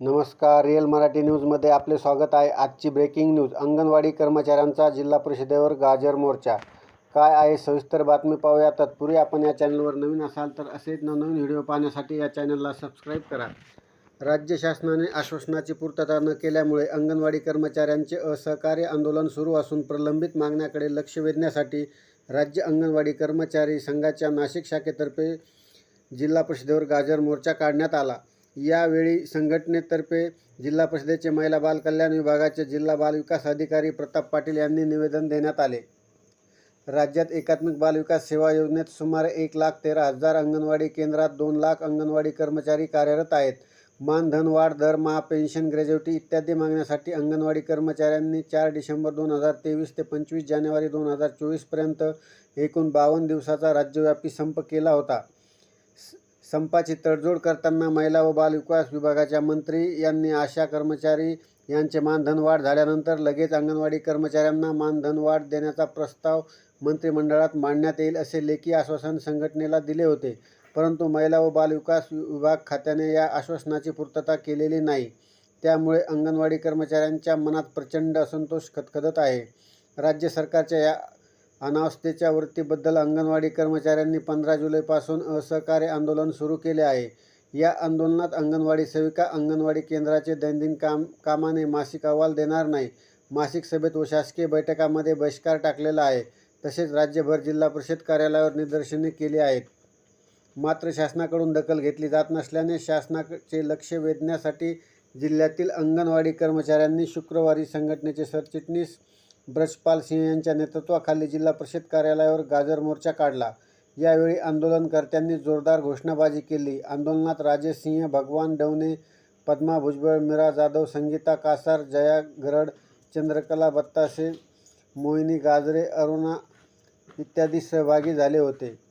नमस्कार रिअल मराठी न्यूजमध्ये आपले स्वागत आहे. आजची ब्रेकिंग न्यूज अंगणवाडी कर्मचाऱ्यांचा जिल्हा परिषदेवर गाजर मोर्चा. काय आहे सविस्तर बातमी पाहूया. तत्पूर्वी आपण या चॅनलवर नवीन असाल तर असेच नवनवीन व्हिडिओ पाहण्यासाठी या चॅनलला सबस्क्राईब करा. राज्य शासनाने आश्वासनाची पूर्तता न केल्यामुळे अंगणवाडी कर्मचाऱ्यांचे असहकार्य आंदोलन सुरू असून प्रलंबित मागण्याकडे लक्ष वेधण्यासाठी राज्य अंगणवाडी कर्मचारी संघाच्या नाशिक शाखेतर्फे जिल्हा परिषदेवर गाजर मोर्चा काढण्यात आला. यावेळी संघटनेतर्फे जिल्हा परिषदेचे महिला बाल कल्याण विभागाचे जिल्हा बाल विकास अधिकारी प्रताप पाटील यांनी निवेदन देण्यात आले. राज्यात एकात्मिक बाल विकास सेवा योजनेत सुमारे एक लाख तेरा हजार अंगणवाडी केंद्रात दोन लाख अंगणवाडी कर्मचारी कार्यरत आहेत. मानधनवाढ दरमहा पेन्शन ग्रॅज्युटी इत्यादी मागण्यासाठी अंगणवाडी कर्मचाऱ्यांनी चार डिसेंबर दोन हजार तेवीस ते पंचवीस जानेवारी दोन हजार चोवीसपर्यंत एकूण बावन्न दिवसाचा राज्यव्यापी संप केला होता. संपाची तडजोड करताना महिला व बालविकास विभागाच्या मंत्री यांनी आशा कर्मचारी यांचे मानधन वाढ झाल्यानंतर लगेच अंगणवाडी कर्मचाऱ्यांना मानधन वाढ देण्याचा प्रस्ताव मंत्रिमंडळात मांडण्यात येईल असे लेखी आश्वासन संघटनेला दिले होते. परंतु महिला व बालविकास विभाग खात्याने या आश्वासनाची पूर्तता केलेली नाही. त्यामुळे अंगणवाडी कर्मचाऱ्यांच्या मनात प्रचंड असंतोष खदखदत आहे. राज्य सरकारच्या या अनावस्थेच्या वृत्तीबद्दल अंगणवाडी कर्मचाऱ्यांनी पंधरा जुलैपासून असहकार्य आंदोलन सुरू केले आहे. या आंदोलनात अंगणवाडी सेविका अंगणवाडी केंद्राचे दैनंदिन काम कामाने मासिक अहवाल देणार नाही. मासिक सभेत व शासकीय बैठकामध्ये बहिष्कार टाकलेला आहे. तसेच राज्यभर जिल्हा परिषद कार्यालयावर निदर्शने केली आहेत. मात्र शासनाकडून दखल घेतली जात नसल्याने शासनाचे लक्ष वेधण्यासाठी जिल्ह्यातील अंगणवाडी कर्मचाऱ्यांनी शुक्रवारी संघटनेचे सरचिटणीस ब्रजपाल सिंह यांच्या नेतृत्वाखाली जिल्हा परिषद कार्यालयावर गाजर मोर्चा काढला. यावेळी आंदोलनकर्त्यांनी जोरदार घोषणाबाजी केली. आंदोलनात राजेश सिंह भगवान डवणे पद्मा भुजबळ मीरा जाधव संगीता कासार जया गरड चंद्रकला बत्तासे मोहिनी गाजरे अरुणा इत्यादी सहभागी झाले होते.